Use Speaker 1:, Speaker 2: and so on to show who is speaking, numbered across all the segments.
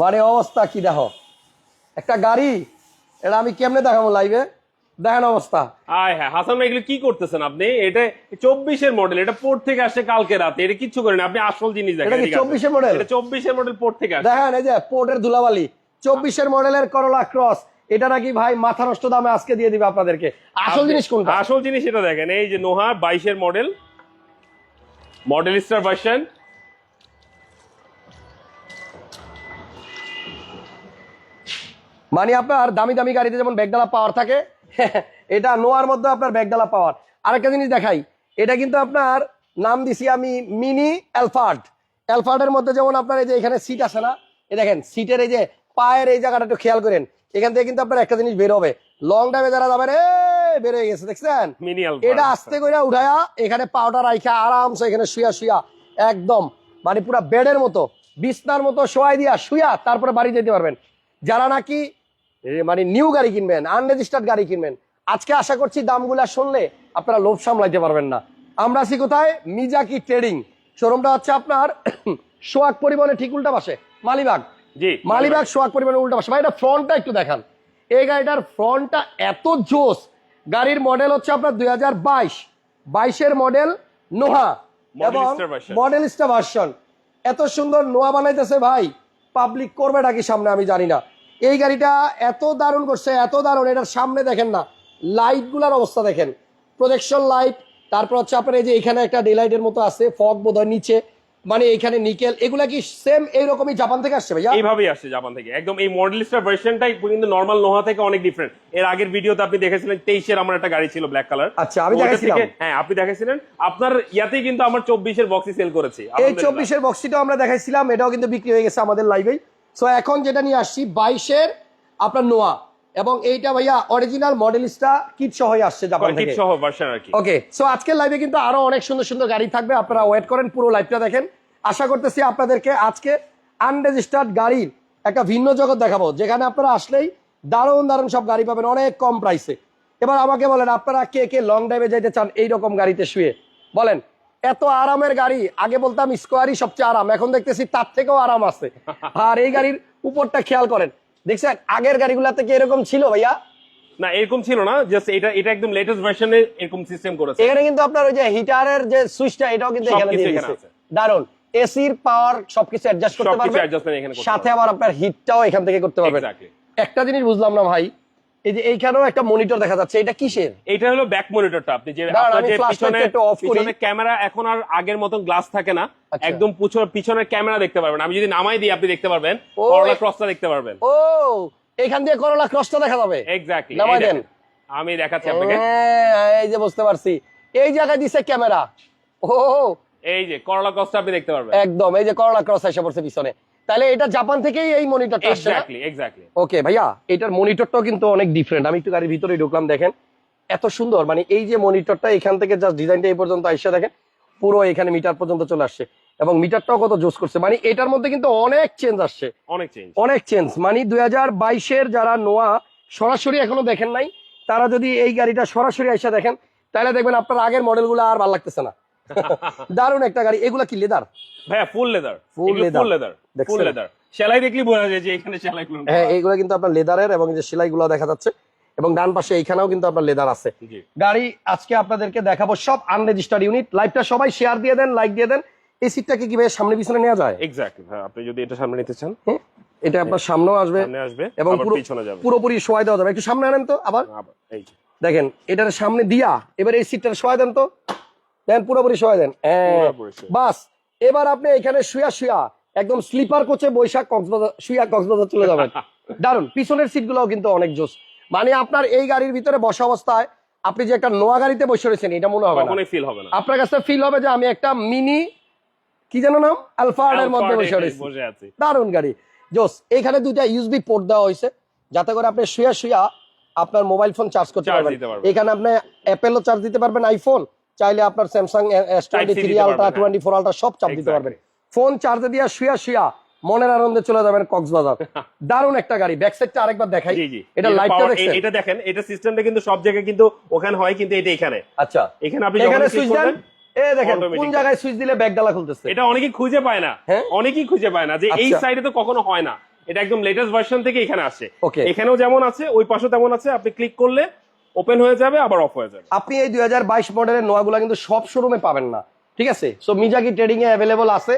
Speaker 1: মানে অবস্থা কি দেখো? একটা গাড়ি এটা আমি কেমনে দেখাবো লাইভে দেখেন অবস্থা।
Speaker 2: আয় হ্যাঁ হাসান ভাই এগুলো কি করতেছেন আপনি? এটা চব্বিশের মডেল এটা পোর্ট থেকে আসছে কালকে রাতে এটা কিচ্ছু করেন আপনি আসল জিনিস দেখেন।
Speaker 1: 24 এর
Speaker 2: এটা চব্বিশের মডেল পোর্ট থেকে আসছে।
Speaker 1: দেখেন এই যে পোর্টের ধুলাবালি চব্বিশের মডেলের করলা ক্রস এটা নাকি ভাই মাথা নষ্ট দামে আজকে দিয়ে দিবে আপনাদেরকে। আসল জিনিস কোনটা?
Speaker 2: আসল জিনিস এটা দেখেন এই যে নোহা বাইশের মডেল মডেল স্টার ভার্সন
Speaker 1: মানে আপনার দামি দামি গাড়িতে যেমন ব্যাগডালা পাওয়ার থাকে এটা নোয়ার মধ্যে আপনার ব্যাগডালা পাওয়ার আরেকটা জিনিস দেখাই এটা কিন্তু আপনার নাম দিছি আমি মিনি অ্যালফার্ড অ্যালফার্ডের মধ্যে যেমন আপনার এই যে এখানে সিট আছে না এই দেখেন সিটের এই যে পায়ের এই জায়গাটা একটু খেয়াল করেন এখান থেকে কিন্তু আপনার একটা জিনিস বের হবে। লং ড্রাইভে যারা যাবেন এ বের হয়ে গেছে দেখছেন?
Speaker 2: মিনি
Speaker 1: এটা আস্তে করে উঠায়া এখানে পাউডার রাইখা আরামসে এখানে শুয়া শুয়া একদম মানে পুরো বেডের মতো বিছনার মতো শোয়াই দিয়া শুয়া তারপরে বাড়ি যেতে পারবেন। যারা নাকি মানে নিউ গাড়ি কিনবেন আনরেজিস্টার্ড গাড়ি কিনবেন। আজকে আশা করছি দামগুলা শুনলে আপনারা লোভ সামলাইতে পারবেন না। আমরা আছি কোথায়? মিজাকি ট্রেডিং। শোরুমটা হচ্ছে আপনার সোয়াগ পরিবহনে ঠিক উল্টা পাশে মালিবাগ।
Speaker 2: জি
Speaker 1: মালিবাগ সোয়াগ পরিবহনের উল্টা পাশে। ভাই এটা ফ্রন্টটা একটু দেখান। এই গাড়িটার ফ্রন্টটা এত জোস। গাড়ির মডেল হচ্ছে আপনার দুই হাজার বাইশ। বাইশের মডেল নোহা এবং
Speaker 2: star version।
Speaker 1: Model star version এত সুন্দর নোয়া বানাইতেছে ভাই। পাবলিক করবে নাকি সামনে আমি জানি না। এই গাড়িটা এত দারুণ করছে এত দারুণ এটার সামনে দেখেন না লাইটগুলার অবস্থা দেখেন। প্রজেকশন লাইট তারপর হচ্ছে আপনার এই যে এখানে একটা ডেলাইটের মতো আছে ফগ বোধহয় নিচে মানে এখানে নিকেল এগুলা কি সেম এইরকমই জাপান থেকে আসছে ভাইয়া?
Speaker 2: এইভাবেই আসছে জাপান থেকে। একদম এই মডেল স্টার ভার্সনটাই কিন্তু নর্মাল নোহা থেকে অনেক ডিফারেন্ট এর আগের ভিডিওতে আপনি দেখেছিলেন তেইশের আমার একটা গাড়ি ছিল ব্ল্যাক কালার
Speaker 1: আচ্ছা, আমি দেখাইছিলাম।
Speaker 2: হ্যাঁ আপনি দেখেছিলেন আপনার ইয়াতেই কিন্তু আমার চব্বিশের বক্সি সেল করেছি।
Speaker 1: এই
Speaker 2: আলহামদুলিল্লাহ।
Speaker 1: চব্বিশের বক্সিটাও আমরা দেখাইছিলাম এটাও কিন্তু বিক্রি হয়ে গেছে আমাদের লাইভেই সো এখন যেটা নিয়ে আসছি বাইশের আপনার নোয়া। এবং এইটা ভাইয়া অরিজিনাল মডেলিস্টা কিট সহ আসছে জাপান
Speaker 2: কিট
Speaker 1: থেকে।
Speaker 2: সহ ভার্সন আর কি।
Speaker 1: ওকে সো আজকের লাইভে কিন্তু আরও অনেক সুন্দর সুন্দর গাড়ি থাকবে। আপনারা ওয়েট করেন পুরো লাইভটা দেখেন। আশা করতেছি আপনাদেরকে আজকে আনরেজিস্টার্ড গাড়ির একটা ভিন্ন জগৎ দেখাবো যেখানে আপনারা আসলেই দারুণ দারুণ সব গাড়ি পাবেন অনেক কম প্রাইসে এবার আমাকে বলেন আপনারা কে কে লং ড্রাইভে যাইতে চান এইরকম গাড়িতে শুয়ে? বলেন। এত আরামের গাড়ি। আগে বলতাম স্কোয়ারই সবচেয়ে আরাম এখন দেখতেছি তার থেকেও আরাম আছে। আর এই গাড়ির উপরটা খেয়াল করেন। দেখছেন আগের গাড়িগুলাতে কি এরকম ছিল ভাইয়া?
Speaker 2: না এরকম ছিল না জাস্ট এটা এটা একদম লেটেস্ট ভার্সনে এরকম সিস্টেম করেছে।
Speaker 1: এখানে কিন্তু আপনার ওই যে হিটারের যে সুইচটা এটাও কিন্তু এখানে দিয়ে দিয়েছে। দারুণ এসির পাওয়ার সবকিছু অ্যাডজাস্ট করতে পারবেন
Speaker 2: করতে
Speaker 1: সাথে আবার আপনার হিটটাও এখান থেকে করতে পারবেন
Speaker 2: Exactly.
Speaker 1: একটা জিনিস বুঝলাম না ভাই এই যে এইখানেও একটা মনিটর দেখা যাচ্ছে এটা কিসের?
Speaker 2: এটা হলো ব্যাক মনিটরটা আপনি যে আপনার যে
Speaker 1: flashlight
Speaker 2: পিছনে ক্যামেরা এখন আর আগের মতন গ্লাস থাকে না।
Speaker 1: আচ্ছা।
Speaker 2: একদম পুছো- পিছনের ক্যামেরা দেখতে পারবেন। আমি যদি নামাই দিই আপনি দেখতে পারবেন। করলা ক্রসটা দেখতে পারবেন।
Speaker 1: ও এখান দিয়ে করলা ক্রসটা দেখা যাবে।
Speaker 2: এক্স্যাক্টলি
Speaker 1: নামাই দেন।
Speaker 2: আমি দেখাচ্ছি আপনাকে।
Speaker 1: হ্যাঁ, এই যে বুঝতে পারছি। এই জায়গায় দিছে ক্যামেরা ও
Speaker 2: এই যে করলা ক্রসটা আপনি দেখতে পারবেন।
Speaker 1: একদম এই যে করলা ক্রস এসে পড়ছে পিছনে। তাহলে এটা জাপান থেকেই এই মনিটরটা আসছে
Speaker 2: এক্স্যাক্টলি এক্স্যাক্টলি
Speaker 1: ওকে ভাইয়া এটার মনিটরটাও কিন্তু অনেক ডিফারেন্ট আমি একটু গাড়ির ভিতরে ঢুকলাম দেখেন। এত সুন্দর মানে এই যে মনিটরটা এখান থেকে জাস্ট ডিজাইনটা এই পর্যন্ত আইসা দেখেন পুরো এখানে মিটার পর্যন্ত চলে আসছে। এবং মিটারটাও কত জোস করছে মানে এটার মধ্যে কিন্তু অনেক চেঞ্জ আসছে।
Speaker 2: অনেক চেঞ্জ
Speaker 1: অনেক চেঞ্জ মানে দুই হাজার বাইশের যারা নোয়া সরাসরি এখনও দেখেন নাই তারা যদি এই গাড়িটা সরাসরি আইসা দেখেন তাহলে দেখবেন আপনার আগের মডেলগুলো আর ভালো লাগতেছে না। দারুণ একটা গাড়ি। এগুলা কি লেদার
Speaker 2: ভাইয়া full leather. Full leather? Full leather সেলাই দেখলি বোঝা যায় যে এখানে সেলাই
Speaker 1: হ্যাঁ এইগুলো কিন্তু আপনার লেদারের এবং যে সেলাইগুলো দেখা যাচ্ছে। এবং ডান পাশে এইখানেও কিন্তু আপনার লেদার আছে। গাড়ি আজকে আপনাদেরকে দেখাবো সব আনরেজিস্টার্ড ইউনিট লাইভটা সবাই শেয়ার দিয়ে দেন লাইক দিয়ে দেন। এই সিটটাকে কীভাবে সামনে পিছনে নেওয়া যায়?
Speaker 2: এক্স্যাক্টলি হ্যাঁ আপনি যদি এটা সামনে নিতে চান।
Speaker 1: এটা আপনার সামনেও আসবে।
Speaker 2: আসবে
Speaker 1: এবং পুরো পুরোপুরি শোয়াই দেওয়া যাবে। একটু সামনে আনেন তো আবার। দেখেন এটার সামনে দিয়া এবার এই সিটটা শোয়া দেন তো। দেন পুরোপুরি শোয়া দেন। বাস এবার আপনি এখানে শুয়া শুয়া একদম স্লিপার কোচে বৈশাখ কক্সবাজার শুয়া কক্সবাজার চলে যাবেন। দারুণ পিছনের সিটগুলোও কিন্তু অনেক জোস। মানে আপনার এই গাড়ির ভিতরে বসা অবস্থায় আপনি যে একটা নোয়া গাড়িতে বসে রয়েছেন এটা মনে হবে না।
Speaker 2: ফিল হবে না।
Speaker 1: আপনার কাছে ফিল হবে যে আমি একটা মিনি কি যেন নাম? আলফার্ডের মধ্যে বসে রয়েছি। দারুণ গাড়ি। জোস এখানে দুইটা ইউএসবি পোর্ট দেওয়া হয়েছে। যাতে করে আপনি শুয়া শুয়া আপনার মোবাইল ফোন চার্জ করতে পারবেন। এখানে আপনি অ্যাপেলও চার্জ দিতে পারবেন আইফোন চাইলে আপনার Samsung S twenty three ultra. Twenty four ultra সব চার্জ দিতে পারবেন। ফোন চার্জে দিয়ে শুয়া শুয়া মনের আনন্দে চলে যাবেন কক্সবাজার। দারুণ একটা গাড়ি। ব্যাক সাইডটা আরেকবার দেখাই। এটা লাইটটা
Speaker 2: এ- এটা দেখেন এটা সিস্টেমটা কিন্তু সব জায়গায় কিন্তু ওখানে হয় কিন্তু এটা এখানে।
Speaker 1: আচ্ছা।
Speaker 2: এখানে আপনি
Speaker 1: এখানে সুইচ দেন এ দেখেন কোন জায়গায় সুইচ দিলে ব্যাগ ডালা খুলতেছে?
Speaker 2: এটা অনেকেই খুঁজে পায় না।
Speaker 1: হ্যাঁ?
Speaker 2: অনেকেই খুঁজে পায় না যে এই
Speaker 1: আচ্ছা।
Speaker 2: সাইডে তো কখনো হয় না। এটা একদম লেটেস্ট ভার্সন থেকে এখানে আসে. এখানেও যেমন আছে ওই পাশে তেমন আছে। আপনি ক্লিক করলে ওপেন হয়ে যাবে আবার অফ হয়ে যাবে।
Speaker 1: আপনি এই দুই মডেলের নোয়াগুলো কিন্তু সব শোরুমে পাবেন না ঠিক আছে? সো মিজাকি ট্রেডিং এ অ্যাভেলেবল আছে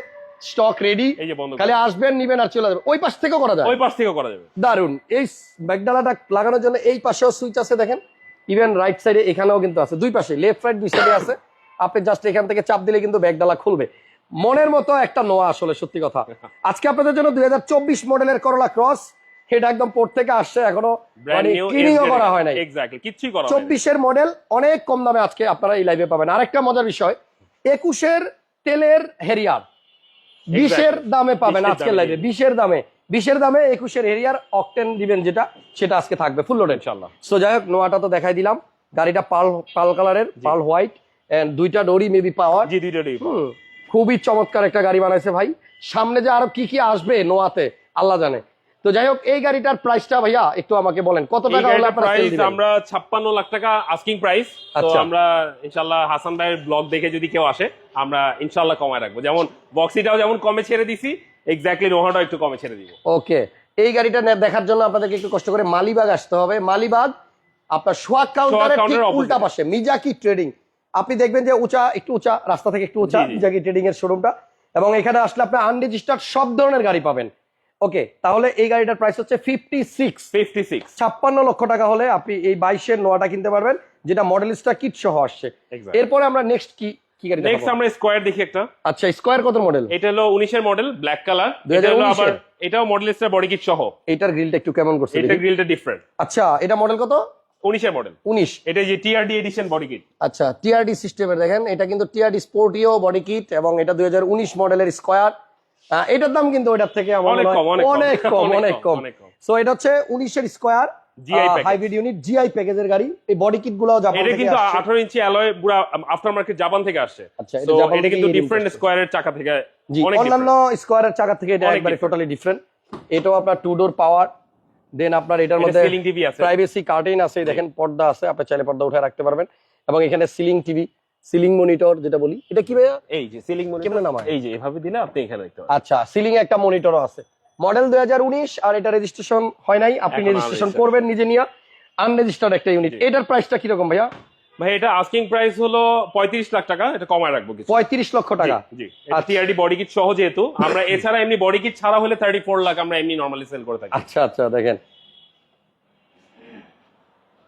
Speaker 1: স্টক রেডি
Speaker 2: এই যে বন্ধ
Speaker 1: খালি আসবেন নিবেন আর চলে যাবেন। ওই পাশ থেকেও করা যায়।
Speaker 2: ওই পাশ থেকেও করা যাবে।
Speaker 1: দারুণ এই ব্যাগডালাটা লাগানোর জন্য এই পাশেও সুইচ আছে দেখেন। ইভেন রাইট সাইডে এখানেও কিন্তু আছে। দুই পাশে লেফট রাইট দুই সাইডে আছে। আপনি জাস্ট এখান থেকে চাপ দিলে কিন্তু ব্যাগডালা খুলবে। মনের মতো একটা নোয়া আসলে সত্যি কথা। আজকে আপনাদের জন্য দুই হাজার চব্বিশ মডেলের করলা ক্রস এটা একদম পোর্ট থেকে আসছে
Speaker 2: এখনও
Speaker 1: মানে করা হয় নাই।
Speaker 2: কিচ্ছুই করা।
Speaker 1: চব্বিশের মডেল অনেক কম দামে আজকে আপনারা এই লাইভে পাবেন। আরেকটা মজার বিষয় একুশের তেলের হেরিয়ার বিশের দামে পাবেন আজকের
Speaker 2: দামে।
Speaker 1: লাইভে বিশের দামে। বিশের দামে একুশের হেরিয়ার অকটেন দিবেন যেটা সেটা আজকে থাকবে ফুল লোডেড
Speaker 2: ইনশাআল্লাহ।
Speaker 1: সো যাই হোক নোয়াটা তো দেখাই দিলাম। গাড়িটা পাল পাল কালারের পাল হোয়াইট এন্ড দুইটা ডোরি মেবি হুম, খুবই চমৎকার একটা গাড়ি বানাইছে ভাই। সামনে যে আরও কি কি আসবে নোয়াতে আল্লাহ জানে। তো যাই হোক এই গাড়িটার প্রাইসটা ভাইয়া একটু আমাকে বলেন কত টাকা হলে আপনারা দিবেন?
Speaker 2: আমরা ছাপ্পান্ন লাখ টাকা আস্কিং প্রাইস তো
Speaker 1: আচ্ছা।
Speaker 2: আমরা ইনশাল্লাহ হাসান ভাইয়ের ব্লগ দেখে যদি কেউ আসে আমরা ইনশাল্লাহ কমায় রাখব। যেমন বক্সিটাও যেমন কমে ছেড়ে দিছি এক্স্যাক্টলি রোহাটাও একটু কমে ছেড়ে দিব।
Speaker 1: ওকে এই গাড়িটা দেখার জন্য আপনাদেরকে একটু কষ্ট করে মালিবাগ আসতে হবে। মালিবাগ আপনার সোয়াগ কাউন্টারের ঠিক উল্টা পাশে মিজাকি ট্রেডিং আপনি দেখবেন যে উঁচা একটু উঁচা রাস্তা থেকে একটু উঁচা। মিজাকি ট্রেডিং এর শোরুমটা এবং এখানে আসলে আপনি আনরেজিস্টার্ড সব ধরনের গাড়ি পাবেন। ওকে তাহলে এই গাড়িটার প্রাইস হচ্ছে ফিফটি সিক্স
Speaker 2: ফিফটি সিক্স
Speaker 1: ছাপ্পান্ন লক্ষ টাকা হলে আপনি এই বাইশের নোয়াটা কিনতে পারবেন যেটা মডেল মডেলিস্টটা কিট সহ আসছে. এরপরে আমরা নেক্সট কি কি গাড়ি
Speaker 2: নেক্সট আমরা স্কোয়ার দেখি একটা।
Speaker 1: আচ্ছা স্কোয়ার কত মডেল
Speaker 2: এটা হলো উনিশের মডেল ব্ল্যাক কালার
Speaker 1: 2019
Speaker 2: এটা হলো আবার
Speaker 1: এর?
Speaker 2: এটাও মডেলিস্টার বডি কিট সহ।
Speaker 1: এইটার গ্রিলটা একটু কেমন করছে
Speaker 2: এটা। গ্রিলটা ডিফারেন্ট
Speaker 1: আচ্ছা এটা মডেল কত?
Speaker 2: উনিশের মডেল
Speaker 1: উনিশ।
Speaker 2: এটা যে টিআরডি এডিশন বডি কিট
Speaker 1: আচ্ছা টিআরডি সিস্টেমের দেখেন এটা কিন্তু টিআরডি স্পোর্টিও বডি কিট এবং এটা দুই হাজার উনিশ মডেলের স্কোয়ার এটার দাম কিন্তু ওইটার থেকে
Speaker 2: অনেক কম, অনেক কম।
Speaker 1: অনেক কম। সো এটা হচ্ছে উনিশের স্কোয়ার হাইব্রিড ইউনিট জিআই প্যাকেজের গাড়ি। এই বডি কিটগুলো জাপান
Speaker 2: এটা কিন্তু
Speaker 1: আসছে।
Speaker 2: আঠারো ইঞ্চি অ্যালয় পুরো আফটার মার্কেট জাপান থেকে আসছে।
Speaker 1: আচ্ছা, এটা জাপান
Speaker 2: এটা কিন্তু ডিফারেন্ট। স্কোয়ারের চাকা থেকে
Speaker 1: জি
Speaker 2: অনেক
Speaker 1: অন্যান্য স্কোয়ারের চাকা থেকে এটা
Speaker 2: অনেক
Speaker 1: একবারে টোটালি ডিফারেন্ট এটাও আপনার টু ডোর পাওয়ার দেন আপনার এটার মধ্যে
Speaker 2: টিভি আছে।
Speaker 1: প্রাইভেসি কার্টেন আছে। দেখেন পর্দা আছে আপনি চাইলে পর্দা উঠে রাখতে পারবেন। এবং এখানে সিলিং টিভি সিলিং মনিটর যেটা বলি। এটা কি ভাইয়া?
Speaker 2: এই যে সিলিং
Speaker 1: কেমনে নামায়?
Speaker 2: এই যে এভাবে দিলে আপনি এখানে দেখতে পাবেন।
Speaker 1: আচ্ছা সিলিং এ একটা মনিটরও আছে। মডেল দুই হাজার উনিশ আর এটা রেজিস্ট্রেশন হয় নাই। আপনি রেজিস্ট্রেশন করবেন নিজে নিয়ে। আনরেজিস্টার্ড একটা ইউনিট। এটার প্রাইসটা কি রকম ভাইয়া?
Speaker 2: ভাই এটা আস্কিং প্রাইস হলো পঁয়ত্রিশ লাখ টাকা। এটা কমায় রাখব কিছু।
Speaker 1: পঁয়ত্রিশ লক্ষ টাকা।
Speaker 2: জি।
Speaker 1: আচ্ছা।
Speaker 2: টিআরডি বডি কিট সহ যেহেতু আমরা এছাড়া এমনি বডি কিট ছাড়া হলে থার্টি ফোর লাখ আমরা এমনি নর্মালি সেল করে থাকি।
Speaker 1: আচ্ছা আচ্ছা দেখেন।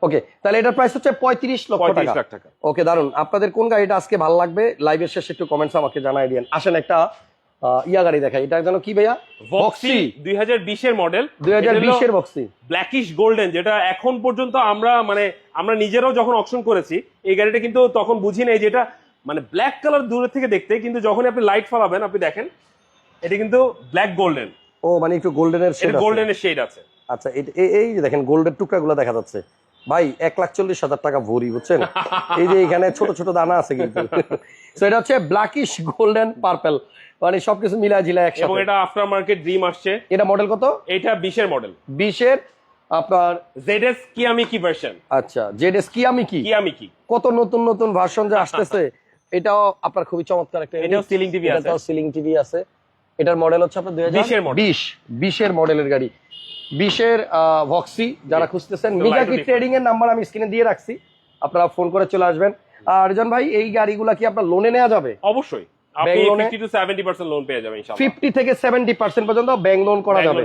Speaker 1: ওকে তাহলে এটার প্রাইস হচ্ছে পঁয়ত্রিশ লক্ষ টাকা।
Speaker 2: লাখ টাকা।
Speaker 1: ওকে দারুণ আপনাদের কোন গাড়িটা আজকে ভালো লাগবে? লাইভের শেষে একটু কমেন্টস আমাকে জানাই দিন আসেন একটা ইয়া গাড়ি দেখাই। এটা যেন কি ভাইয়া?
Speaker 2: ভক্সি দুই বিশের মডেল
Speaker 1: দুই বিশের বক্সি
Speaker 2: ব্ল্যাকিশ গোল্ডেন যেটা এখন পর্যন্ত আমরা মানে আমরা নিজেরাও যখন অপশন করেছি এই গাড়িটা কিন্তু তখন বুঝি নাই যেটা মানে ব্ল্যাক কালার দূরে থেকে দেখতে কিন্তু যখন আপনি লাইট ফালাবেন আপনি দেখেন এটা কিন্তু ব্ল্যাক গোল্ডেন
Speaker 1: ও মানে একটু গোল্ডেনের
Speaker 2: এটা গোল্ডেনের শেড আছে।
Speaker 1: আচ্ছা এই- যে দেখেন গোল্ডের টুকরাগুলো দেখা যাচ্ছে। ভাই এক লাখ চল্লিশ হাজার টাকা ভরি বুঝছেন? এই যে এখানে ছোট ছোট দানা আছে কিন্তু। তো এটা হচ্ছে ব্ল্যাকিশ গোল্ডেন পার্পেল মানে সবকিছু মিলা ঝিলা
Speaker 2: এবং এটা আফটার মার্কেট ড্রিম আসছে।
Speaker 1: এটা মডেল কত?
Speaker 2: এটা বিশের মডেল
Speaker 1: বিশের আপনার
Speaker 2: জেডএস কিয়ামিকি ভার্সন
Speaker 1: আচ্ছা জেড এস কি আমি কি
Speaker 2: কিয়ামিকি
Speaker 1: কত নতুন নতুন ভার্সন যে আসতেছে এটাও আপনার খুবই চমৎকার একটা
Speaker 2: এটাও সিলিং টিভি আছে।
Speaker 1: এটাও সিলিং টিভি আছে। এটার মডেল হচ্ছে আপনার দুই
Speaker 2: 20 এর model।
Speaker 1: বিশ বিশের মডেলের গাড়ি। বিশের ভক্সি যারা খুঁজতেছেন
Speaker 2: light different।
Speaker 1: ট্রেডিং এর নাম্বার আমি স্ক্রিনে দিয়ে রাখছি। আপনারা ফোন করে চলে আসবেন। আর জন ভাই এই গাড়িগুলা কি আপনার লোনে নেওয়া যাবে?
Speaker 2: অবশ্যই। ফিফটি
Speaker 1: থেকে সেভেন্টি পার্সেন্ট পর্যন্ত ব্যাংক লোন করা যাবে।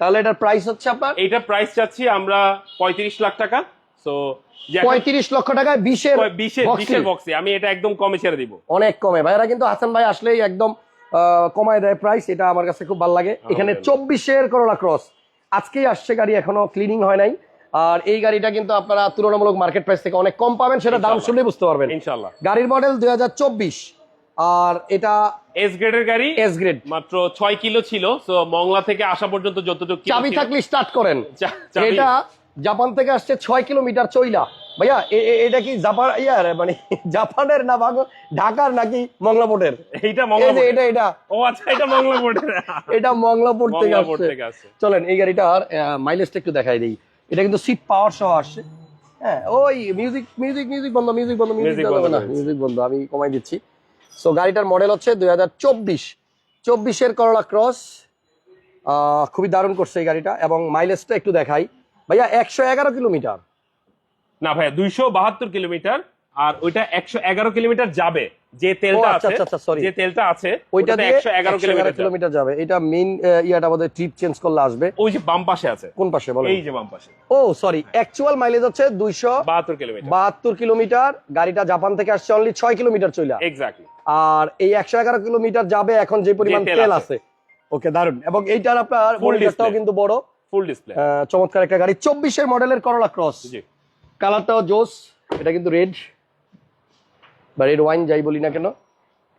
Speaker 1: তাহলে এটার প্রাইস হচ্ছে আপনার?
Speaker 2: এইটা প্রাইস চাচ্ছি আমরা পঁয়ত্রিশ লাখ টাকা। সো
Speaker 1: পঁয়ত্রিশ লক্ষ টাকায় বিশের
Speaker 2: বিশের বক্সে আমি এটা একদম কমে ছেড়ে দিব।
Speaker 1: অনেক কমে। ভাইরা কিন্তু হাসান ভাই আসলেই একদম কমায় দেয় প্রাইস এটা আমার কাছে খুব ভালো লাগে। এখানে। চব্বিশের করোলা ক্রস আজকেই আসছে গাড়ি এখনও ক্লিনিং হয় নাই। আর এই গাড়িটা কিন্তু আপনারা তুলনামূলক মার্কেট প্রাইস থেকে অনেক কম পাবেন সেটা দাম। শুনলে বুঝতে পারবেন।
Speaker 2: ইনশাআল্লাহ।
Speaker 1: গাড়ির মডেল দুই আর এটা
Speaker 2: এস গ্রেডের গাড়ি?
Speaker 1: এস গ্রেড
Speaker 2: মাত্র ছয় কিলো ছিল তো মংলা থেকে আসা পর্যন্ত যতটুকু
Speaker 1: চাবি থাকলে স্টার্ট করেন। এটা জাপান থেকে আসছে ছয় কিলোমিটার চইলা ভাইয়া এটা কি জাপান ইয়ার মানে জাপানের না বাগ- ঢাকার নাকি মংলাপোর্টের?
Speaker 2: এইটা
Speaker 1: এটা এটা।
Speaker 2: ও আচ্ছা এটা মংলা বোর্ডের
Speaker 1: এটা মংলাপুর থেকে আসছে। চলেন এই গাড়িটার মাইলেজটা একটু দেখাই দিই। এটা কিন্তু সিট পাওয়ার সহ আসছে। হ্যাঁ ওই মিউজিক মিউজিক মিউজিক বন্ধ মিউজিক বন্ধ মিউজিক বন্ধ না মিউজিক বন্ধ আমি কমাই দিচ্ছি। সো গাড়িটার মডেল হচ্ছে দুই হাজার চব্বিশ। চব্বিশের করলা ক্রস আহ, খুবই দারুণ করছে এই গাড়িটা এবং মাইলেজটা একটু দেখাই। ভাইয়া একশো এগারো কিলোমিটার।
Speaker 2: না ভাইয়া দুইশো বাহাত্তর কিলোমিটার আর ওইটা একশো এগারো কিলোমিটার যাবে যে তেলটা
Speaker 1: আচ্ছা,
Speaker 2: আছে
Speaker 1: আচ্ছা।
Speaker 2: যে তেলটা আছে
Speaker 1: ওইটা
Speaker 2: একশো এগারো কিলোমিটার যাবে।
Speaker 1: কিলোমিটার যাবে। এটা মেইন ইয়াটা আমাদের ট্রিপ চেঞ্জ করলে আসবে।
Speaker 2: ওই যে বাম পাশে আছে।
Speaker 1: কোন পাশে বলেন।
Speaker 2: এই যে বাম পাশে।
Speaker 1: ও সরি অ্যাকচুয়াল মাইলেজ হচ্ছে দুইশো
Speaker 2: বাহাত্তর কিলোমিটার।
Speaker 1: বাহাত্তর কিলোমিটার। গাড়িটা জাপান থেকে আসছে অনলি ছয় কিলোমিটার চলে
Speaker 2: এক্স্যাক্টলি
Speaker 1: আর এই একশো এগারো কিলোমিটার যাবে এখন যে পরিমাণ
Speaker 2: তেল আছে।
Speaker 1: ওকে দারুণ এবং এইটার আপনার কিন্তু বড়।
Speaker 2: Full display.
Speaker 1: চমৎকার একটা গাড়ি চব্বিশের মডেলের করলা ক্রস
Speaker 2: জি।
Speaker 1: কালারটাও জোস এটা কিন্তু রেড বা রেড ওয়াইন যাই বলি না কেন।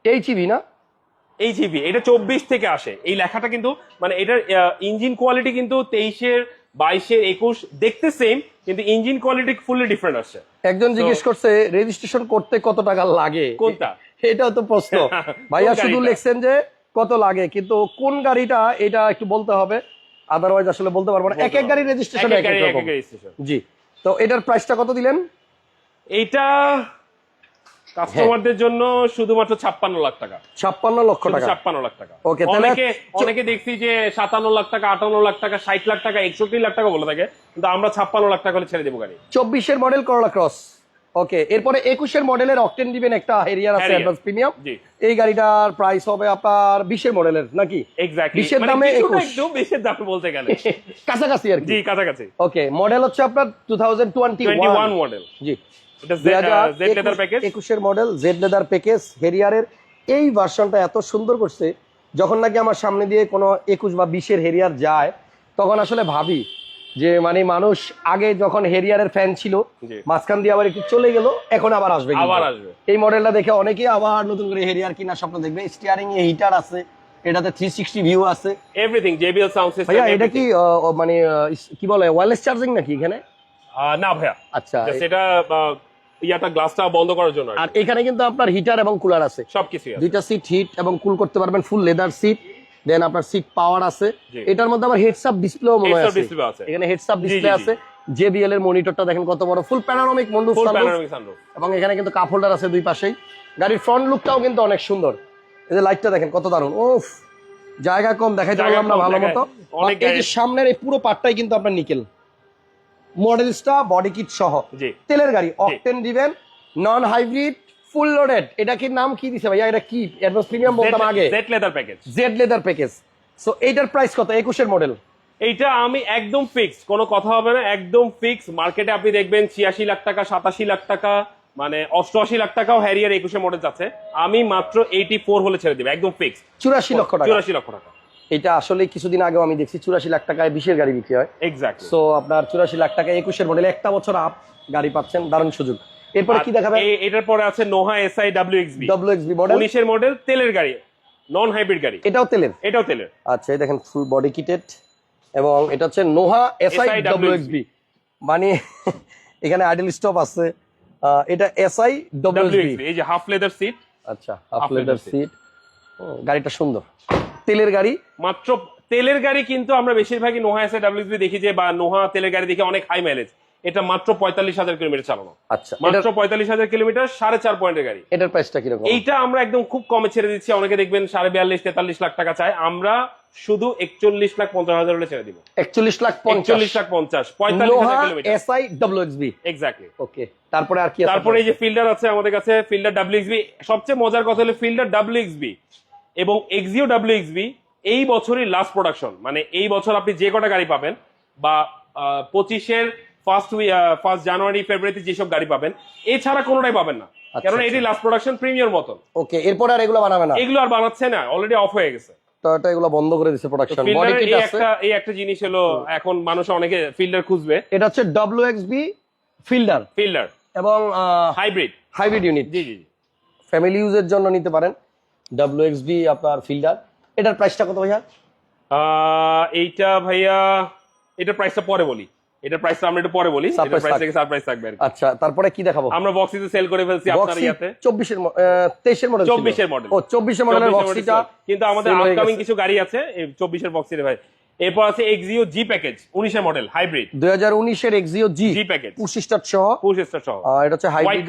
Speaker 1: এইচইভি না?
Speaker 2: এইচইভি এটা চব্বিশ থেকে আসে। এই লেখাটা কিন্তু মানে এটার ইঞ্জিন কোয়ালিটি কিন্তু তেইশের বাইশের একুশ দেখতে সেম কিন্তু ইঞ্জিন কোয়ালিটি ফুললি ডিফারেন্ট আসছে।
Speaker 1: একজন জিজ্ঞেস করছে রেজিস্ট্রেশন করতে কত টাকা লাগে?
Speaker 2: কোনটা?
Speaker 1: এটাও তো প্রশ্ন। ভাইয়া শুধু? লিখছেন যে কত লাগে কিন্তু কোন গাড়িটা এটা একটু বলতে হবে। আদারওয়াইজ আসলে বলতে পারব না। এক এক গাড়ির রেজিস্ট্রেশন
Speaker 2: এক এক গাড়ি,
Speaker 1: রকম। জি। তো এটার প্রাইসটা কত দিলেন?
Speaker 2: এইটা কাস্টমারদের জন্য শুধুমাত্র ছাপ্পান্ন লাখ টাকা।
Speaker 1: ছাপ্পান্ন লক্ষ টাকা।
Speaker 2: ছাপ্পান্ন লাখ টাকা।
Speaker 1: তাহলে-
Speaker 2: অনেকে অনেকে দেখছি যে সাতান্ন লাখ টাকা আটান্ন লাখ টাকা ষাট লাখ টাকা একষট্টি লাখ টাকা বলে থাকে। কিন্তু আমরা ছাপ্পান্ন লাখ টাকা হলে ছেড়ে দেবো গাড়ি।
Speaker 1: চব্বিশের মডেল করলা ক্রস ওকে এরপরে একুশের মডেলের অকটেন দিবেন একটা হেরিয়ার আছে অ্যাডভান্স প্রিমিয়াম এই গাড়িটার প্রাইস হবে আপনার বিশের মডেলের নাকি?
Speaker 2: এক্স্যাক্টলি
Speaker 1: বিশের দামে একুশ।
Speaker 2: একটু বিশের দামে বলতে গেলে।
Speaker 1: কাছাকাছি আর কি।
Speaker 2: জি কাছাকাছি।
Speaker 1: ওকে মডেল হচ্ছে আপনার two thousand twenty
Speaker 2: one model
Speaker 1: জি।
Speaker 2: এটা জেড লেদার প্যাকেজ
Speaker 1: একুশের মডেল জেড লেদার প্যাকেজ হেরিয়ারের এই ভার্সনটা এত সুন্দর করছে যখন নাকি আমার সামনে দিয়ে কোনো একুশ বা বিশের হেরিয়ার যায় তখন আসলে ভাবি যে মানে মানুষ আগে যখন হেরিয়ারের ফ্যান ছিল মাঝখান দিয়ে আবার একটু চলে গেল এখন আবার আসবে।
Speaker 2: আবার আসবে।
Speaker 1: এই মডেলটা দেখে অনেকেই আবার নতুন করে হেরিয়ার কিনার স্বপ্ন দেখবে। স্টিয়ারিং এ হিটার আছে এটাতে থ্রি সিক্সটি ভিউ আছে।
Speaker 2: এভরিথিং জেবিএল সাউন্ড সিস্টেম
Speaker 1: ভাইয়া এটা কি মানে কি বলে ওয়্যারলেস চার্জিং নাকি এখানে?
Speaker 2: না ভাইয়া।
Speaker 1: আচ্ছা
Speaker 2: সেটা ইয়াটা গ্লাসটা বন্ধ করার জন্য
Speaker 1: আর এখানে কিন্তু আপনার হিটার এবং কুলার আছে।
Speaker 2: সবকিছু আছে।
Speaker 1: দুইটা সিট হিট এবং কুল করতে পারবেন ফুল লেদার সিট দেন আপনার সিট পাওয়ার আছে। এটার মধ্যে আবার হেডস আপ ডিসপ্লেও মনে হয় আছে। এখানে হেডস আপ
Speaker 2: জি,
Speaker 1: ডিসপ্লে। আছে। জেবিএল এর মনিটরটা দেখেন কত বড়। ফুল প্যানোরামিক বন্ধু
Speaker 2: ফুল প্যানোরামিক সানরুফ
Speaker 1: এবং এখানে কিন্তু কাপ হোল্ডার আছে দুই পাশেই। গাড়ির ফ্রন্ট লুকটাও কিন্তু অনেক সুন্দর। এই যে লাইটটা দেখেন কত দারুণ। ওফ জায়গা কম দেখাইতে পারলাম না ভালো মতো। এই যে সামনের এই পুরো পার্টটাই কিন্তু আপনার নিকেল মডেলসটা বডি কিট সহ।
Speaker 2: জি।
Speaker 1: তেলের গাড়ি অকটেন দিবেন নন হাইব্রিড ফুল লোডেড। এটা কি নাম কি দিছে ভাইয়া? এটা কি? অ্যাডভান্স প্রিমিয়াম বলতাম আগে।
Speaker 2: Z leather package
Speaker 1: Z leather package so এইটার প্রাইস কত? একুশের মডেল
Speaker 2: এইটা আমি একদম ফিক্স কোনো কথা হবে না একদম ফিক্স মার্কেটে আপনি দেখবেন ছিয়াশি লাখ টাকা সাতাশি লাখ টাকা মানে অষ্টআশি লাখ টাকাও হ্যারিয়ার একুশে মডেল আছে আমি মাত্র এইটি ফোর হলে ছেড়ে দিবো একদম ফিক্স
Speaker 1: চুরাশি লক্ষ টাকা।
Speaker 2: চুরাশি লক্ষ টাকা।
Speaker 1: এটা আসলে কিছুদিন আগেও আমি দেখছি চুরাশি লাখ টাকায় বিশের গাড়ি বিক্রি হয়।
Speaker 2: এক্স্যাক্টলি
Speaker 1: সো আপনার চুরাশি লাখ টাকা একুশের মডেল একটা বছর আপ গাড়ি পাচ্ছেন দারুণ সুযোগ। এরপরে কি দেখাবেন
Speaker 2: এটার পরে আছে Noah SI W XB
Speaker 1: W XB model
Speaker 2: উনিশের মডেল তেলের গাড়ি নন হাইব্রিড গাড়ি।
Speaker 1: এটাও তেলের?
Speaker 2: এটাও তেলের।
Speaker 1: আচ্ছা এই দেখেন ফুল বডি কিটেড এবং এটা হচ্ছে নোহা এসআই এক্সবি মানে এখানে আইডল স্টপ আছে। এটা এসআই এক্সবি
Speaker 2: এই যে হাফ লেদার সিট
Speaker 1: আচ্ছা হাফ লেদার সিট গাড়িটা সুন্দর। তেলের গাড়ি?
Speaker 2: মাত্র তেলের গাড়ি কিন্তু আমরা বেশিরভাগই নোহা এসআই ডাব্লিউ দেখি যে বা নোহা তেলের গাড়ি দেখে অনেক হাই মাইলেজ এটা মাত্র পঁয়তাল্লিশ হাজার কিলোমিটার চালানো।
Speaker 1: আচ্ছা
Speaker 2: মাত্র পঁয়তাল্লিশ হাজার কিলোমিটার সাড়ে চার পয়েন্টের গাড়ি।
Speaker 1: এটার প্রাইসটা কীরকম?
Speaker 2: এইটা আমরা একদম খুব কমে ছেড়ে দিচ্ছি। অনেকে দেখবেন সাড়ে বিয়াল্লিশ তেতাল্লিশ লাখ টাকা চাই আমরা শুধু একচল্লিশ লাখ পঞ্চাশ হাজার হলে ছেড়ে দিব।
Speaker 1: একচল্লিশ লাখ
Speaker 2: পঞ্চল্লিশ লাখ পঞ্চাশ পঁয়তাল্লিশ হাজার kilometre.
Speaker 1: SI W XB
Speaker 2: exactly
Speaker 1: okay তারপরে আর কি
Speaker 2: তারপরে এই যে ফিল্ডার আছে আমাদের কাছে ফিল্ডার ডাব্লিউ এক্সবি সবচেয়ে মজার কথা হলো ফিল্ডার ডাব্লিউ এক্সবি এবং এক্সিও এক্সবি এই বছরই লাস্ট প্রোডাকশন মানে এই বছর আপনি যে কটা গাড়ি পাবেন বা পঁচিশের ফার্স্ট ফার্স্ট জানুয়ারি ফেব্রুয়ারিতে যেসব গাড়ি পাবেন এছাড়া কোনোটাই পাবেন না।
Speaker 1: আচ্ছা,
Speaker 2: কারণ
Speaker 1: আচ্ছা।
Speaker 2: এটি লাস্ট প্রোডাকশন প্রিমিয়ার মতন।
Speaker 1: ওকে এরপর আর এগুলো বানাবে না?
Speaker 2: এগুলো আর বানাচ্ছে না অলরেডি অফ হয়ে গেছে।
Speaker 1: টয়োটা এগুলো বন্ধ করে দিছে প্রোডাকশন বডি কিট
Speaker 2: এই
Speaker 1: আছে।
Speaker 2: একটা এই একটা জিনিস হলো এখন মানুষ অনেকে ফিল্ডার খুঁজবে।
Speaker 1: এটা হচ্ছে ডব্লিউ এক্সবি ফিল্ডার
Speaker 2: ফিল্ডার
Speaker 1: এবং
Speaker 2: হাইব্রিড
Speaker 1: হাইব্রিড ইউনিট
Speaker 2: জি জি
Speaker 1: ফ্যামিলি ইউজের জন্য নিতে পারেন। ডাব্লিউ এক্সবি আপনার ফিল্ডার এটার প্রাইসটা কত ভাইয়া?
Speaker 2: এইটা ভাইয়া এটার প্রাইসটা পরে বলি। এটার প্রাইসটা আমরা একটু পরে বলি। প্রাইস
Speaker 1: থেকে
Speaker 2: সারপ্রাইজ থাকবে
Speaker 1: আচ্ছা তারপরে কি দেখাবো?
Speaker 2: আমরা বক্সিতে সেল করে ফেলছি আপনার ইয়াতে।
Speaker 1: চব্বিশের তেইশের মডেল
Speaker 2: 24 এর model।
Speaker 1: ও
Speaker 2: 24 এর
Speaker 1: বক্সিটা
Speaker 2: কিন্তু আমাদের আপকামিং কিছু গাড়ি আছে এই চব্বিশের বক্সের ভাই। এরপর আছে এক্সিও জি প্যাকেজ উনিশের মডেল হাইব্রিড
Speaker 1: দুই হাজার উনিশের Axio G
Speaker 2: G package
Speaker 1: push start সহ।
Speaker 2: পুশ স্টার সহ।
Speaker 1: এটা হচ্ছে হাইব্রিড।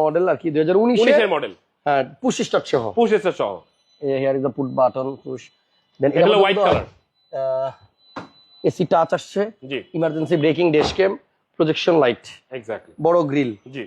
Speaker 1: মডেল আর কি দুই হাজার উনিশের
Speaker 2: উনিশের মডেল
Speaker 1: হ্যাঁ পুশ স্টার্ট সহ।
Speaker 2: পুশ স্টার সহ।
Speaker 1: Here is the put button push then
Speaker 2: এটা হোয়াইট কালার
Speaker 1: এসি টাচ আসছে emergency braking cam projection light
Speaker 2: exactly
Speaker 1: বড় গ্রিল
Speaker 2: জি।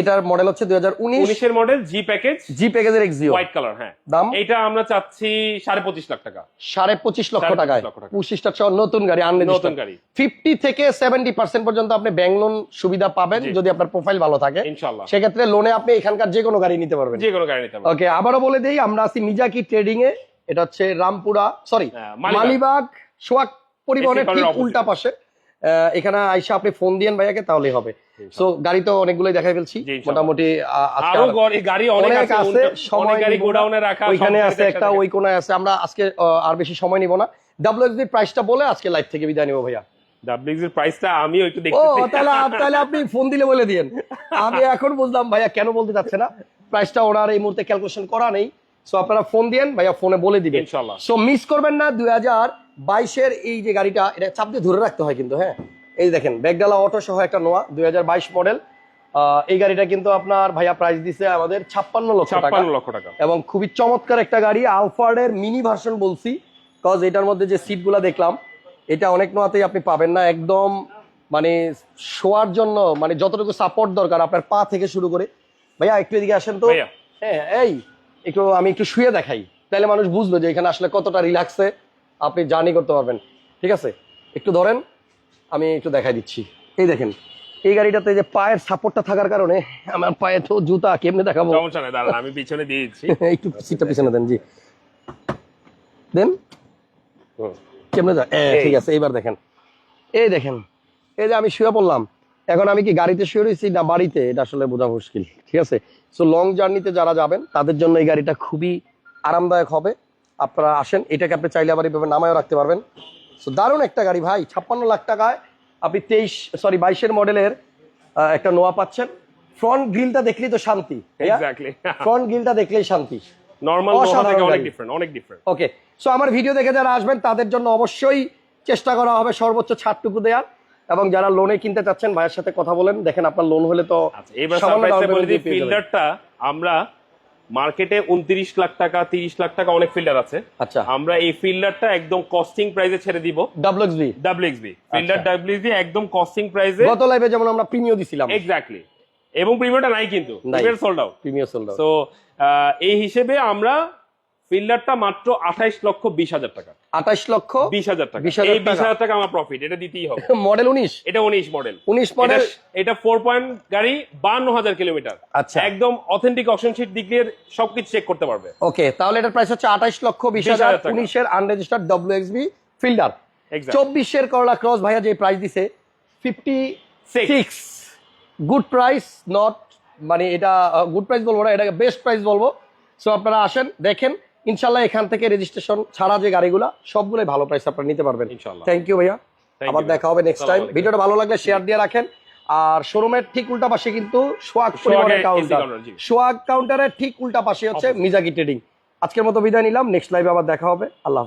Speaker 1: এটার মডেল হচ্ছে দুই হাজার উনিশ।
Speaker 2: উনিশের মডেল জি প্যাকেজ
Speaker 1: জি প্যাকেজের এক্সিও
Speaker 2: হোয়াইট কালার হ্যাঁ।
Speaker 1: দাম?
Speaker 2: এটা আমরা চাচ্ছি সাড়ে পঁচিশ লাখ টাকা।
Speaker 1: সাড়ে পঁচিশ লক্ষ টাকায়।
Speaker 2: টাকা।
Speaker 1: পঁচিশটা সহ নতুন গাড়ি
Speaker 2: নতুন গাড়ি।
Speaker 1: ফিফটি থেকে সেভেন্টি পার্সেন্ট পর্যন্ত আপনি ব্যাংক লোন সুবিধা পাবেন যদি আপনার প্রোফাইল ভালো থাকে।
Speaker 2: ইনশাল্লাহ
Speaker 1: সেক্ষেত্রে লোনে আপনি এখানকার যে কোনো গাড়ি নিতে পারবেন।
Speaker 2: যে কোনো গাড়ি নিতে পারবেন।
Speaker 1: ওকে আবারও বলে দেই আমরা আছি মিজাকি ট্রেডিং এ। এটা হচ্ছে রামপুরা সরি
Speaker 2: হ্যাঁ, মালিবাগ।
Speaker 1: মালিবাগ সোয়াক পরিবহনের ঠিক উল্টা পাশে। এখানে আইসা আপনি ফোন দিয়েন ভাইয়াকে তাহলেই হবে। সো গাড়ি তো অনেকগুলোই দেখাই ফেলছি। মোটামুটি আরও
Speaker 2: গাড়ি অনেক
Speaker 1: অনেক
Speaker 2: আছে
Speaker 1: আছে সময়
Speaker 2: গাড়ি গোডাউনে রাখা
Speaker 1: ওইখানে আছে একটা ওই কোনায় আছে। আমরা আজকে আর বেশি সময় নিব না। ডাব্লিউএসবি প্রাইসটা বলে আজকে লাইভ থেকে বিদায় নিব ভাইয়া।
Speaker 2: WX প্রাইসটা আমিও একটু
Speaker 1: ও তাহলে আপ- তাহলে আপনি ফোন দিলে বলে দিয়েন। আমি এখন বুঝলাম ভাইয়া কেন বলতে চাচ্ছে না। প্রাইসটা ওনার এই মুহূর্তে ক্যালকুলেশন করা নেই। সো আপনারা ফোন দিয়েন ভাইয়া ফোনে বলে দিবেন। সো মিস করবেন না দুই হাজার বাইশের এই যে গাড়িটা এটা চাপ দিয়ে ধরে রাখতে হয় কিন্তু হ্যাঁ? এই দেখেন ব্যাগডালা অটো সহ একটা নোয়া দুই হাজার বাইশ মডেল এই গাড়িটা কিন্তু আপনার ভাইয়া প্রাইস দিছে আমাদের ছাপ্পান্ন লক্ষ টাকা।
Speaker 2: লক্ষ টাকা।
Speaker 1: এবং খুবই চমৎকার একটা গাড়ি আলফার্ডের মিনি ভার্সন বলছি কজ এটার মধ্যে যে সিটগুলো দেখলাম এটা অনেক নোয়াতেই আপনি পাবেন না। একদম মানে শোয়ার জন্য মানে যতটুকু সাপোর্ট দরকার আপনার পা থেকে শুরু করে। ভাইয়া একটু এদিকে আসেন তো। হ্যাঁ এই একটু আমি একটু শুয়ে দেখাই। তাহলে মানুষ বুঝলো যে এখানে আসলে কতটা রিল্যাক্সে আপনি জার্নি করতে পারবেন। ঠিক আছে? একটু ধরেন আমি একটু দেখাই দিচ্ছি। এই দেখেন এই গাড়িটাতে যে পায়ের সাপোর্টটা থাকার কারণে আমার পায়ে তো জুতা কেমনে দেখাবো?
Speaker 2: সমস্যা নেই দাঁড়ান আমি পিছনে দিয়ে দিচ্ছি।
Speaker 1: একটু সিটটা পিছনে দেন জি। দেন। কেমনে ঠিক আছে এইবার দেখেন। এই দেখেন এই যে আমি শুয়ে পড়লাম। এখন আমি কি গাড়িতে শুয়ে রয়েছি না বাড়িতে? এটা আসলে বোঝা মুশকিল ঠিক আছে? সো লং জার্নিতে যারা যাবেন তাদের জন্য এই গাড়িটা খুবই আরামদায়ক হবে। আপনারা আসেন এটাকে আপনি চাইলে আবার এইভাবে নামায়ও রাখতে পারবেন। সো দারুণ একটা গাড়ি ভাই ছাপ্পান্ন লাখ টাকায়। আপনি তেইশ সরি বাইশের মডেলের একটা নোয়া পাচ্ছেন। ফ্রন্ট গ্রিলটা দেখলেই তো শান্তি ফ্রন্ট গ্রিলটা দেখলেই শান্তি।
Speaker 2: নরমাল অনেক ডিফারেন্ট অনেক ডিফারেন্ট
Speaker 1: ওকে সো আমার ভিডিও দেখে যারা আসবেন তাদের জন্য অবশ্যই চেষ্টা করা হবে সর্বোচ্চ ছাড়টুকু দেওয়ার এবং যারা লোনে কিনতে চাচ্ছেন ভাইয়ের সাথে কথা বলেন দেখেন আপনার লোন হলে তো
Speaker 2: আচ্ছা আমরা মার্কেটে উনত্রিশ লাখ টাকা তিরিশ লাখ টাকা অনেক ফিল্ডার আছে।
Speaker 1: আচ্ছা।
Speaker 2: আমরা এই ফিল্ডারটা একদম কস্টিং প্রাইসে ছেড়ে দিব।
Speaker 1: WXB
Speaker 2: WXB Fielder double WXB একদম কস্টিং প্রাইসে
Speaker 1: গত লাইভে যেমন আমরা প্রিমিয় দিছিলাম।
Speaker 2: এক্স্যাক্টলি এবং প্রিমিয়টা নাই কিন্তু। Premier sold out
Speaker 1: premier sold out
Speaker 2: তো এই হিসেবে আমরা ফিল্ডারটা মাত্র আঠাইশ লক্ষ বিশ হাজার টাকা।
Speaker 1: আঠাশ লক্ষ
Speaker 2: বিশ হাজার টাকা। এই বিশ হাজার টাকা আমার প্রফিট এটা দিতেই হবে।
Speaker 1: মডেল উনিশ?
Speaker 2: এটা উনিশ মডেল
Speaker 1: উনিশ মডেল
Speaker 2: এটা ফোর পয়েন্ট গাড়ি বান্ন হাজার কিলোমিটার
Speaker 1: আচ্ছা।
Speaker 2: একদম অথেন্টিক অপশন শিট দিক দিয়ে সবকিছু চেক করতে পারবে।
Speaker 1: ওকে তাহলে এটার প্রাইস হচ্ছে আঠাশ লক্ষ বিশ
Speaker 2: 20,000
Speaker 1: হাজার। উনিশের আনরেজিস্টার্ড বি ফিল্ডার। চব্বিশের করলা ক্রস ভাইয়া যে প্রাইস দিছে fifty. Six good price not মানে এটা গুড প্রাইস বলব না এটাকে বেস্ট প্রাইস বলব। সো আপনারা আসেন দেখেন। ইনশাল্লাহ এখান থেকে রেজিস্ট্রেশন ছাড়া যে গাড়িগুলা সবগুলোই ভালো প্রাইস আপনারা নিতে পারবেন।
Speaker 2: ইনশাল্লাহ।
Speaker 1: থ্যাংক ইউ ভাইয়া। আবার দেখা হবে নেক্সট টাইম। ভিডিওটা ভালো লাগলে শেয়ার দিয়ে রাখেন। আর শোরুমের ঠিক উল্টা পাশে কিন্তু সোয়াগ
Speaker 2: পরিবারের
Speaker 1: কাউন্টার সোয়াগ কাউন্টারের ঠিক উল্টা পাশে হচ্ছে মিজাকি ট্রেডিং আজকের মতো বিদায় নিলাম। নেক্সট লাইভে আবার দেখা হবে। আল্লাহ হাফেজ।